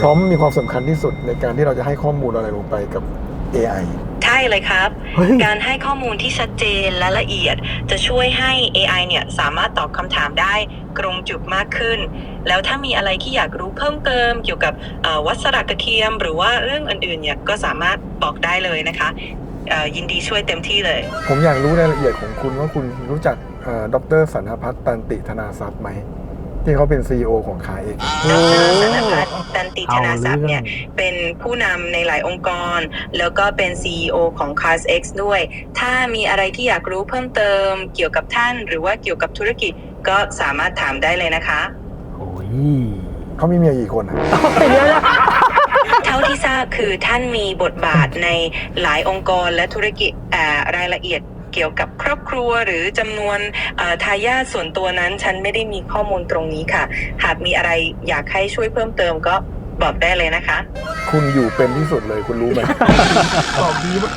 พร้อมมีความสำคัญที่สุดในการที่เราจะให้ข้อมูลอะไรลงไปกับ AI ใช่เลยครับเฮ้ยการให้ข้อมูลที่ชัดเจนและละเอียด จะช่วยให้ AI เนี่ยสามารถตอบคำถามได้ตรงจุดมากขึ้น แล้วถ้ามีอะไรที่อยากรู้เพิ่มเติมเกี่ยวกับเอ่อวัดสระกระเทียม หรือว่าเรื่องอื่นๆเนี่ยก็สามารถบอกได้เลยนะคะเอ่อยินดีช่วยเต็มที่เลย ผมอยากรู้รายละเอียดของคุณว่าคุณรู้จักดรสันทพัฒน์ตันติธนาทรัพย์ไหม ที่เขาเป็น CEO ของคาเอกดรสนพัฒน์ตันติธนาทรัพย์เนี่ย เป็นผู้นำในหลายองค์กร แล้วก็เป็น CEO ของ Cars X ด้วย ถ้ามีอะไรที่อยากรู้เพิ่มเติมเกี่ยวกับท่าน หรือว่าเกี่ยวกับธุรกิจก็สามารถถามได้เลยนะคะ โอ้ยเขามีเมียกี่คนอะเท่าที่ทราบคือท่านมีบทบาทในหลายองค์กรและธุรกิจอ่ารายละเอียด เกี่ยวกับครอบครัวหรือจำนวนเอ่อทายาทส่วนตัวนั้น ฉันไม่ได้มีข้อมูลตรงนี้ค่ะ หากมีอะไรอยากให้ช่วยเพิ่มเติมก็บอกได้เลยนะคะ คุณอยู่เป็นที่สุดเลยคุณรู้ไหมตอบดีมาก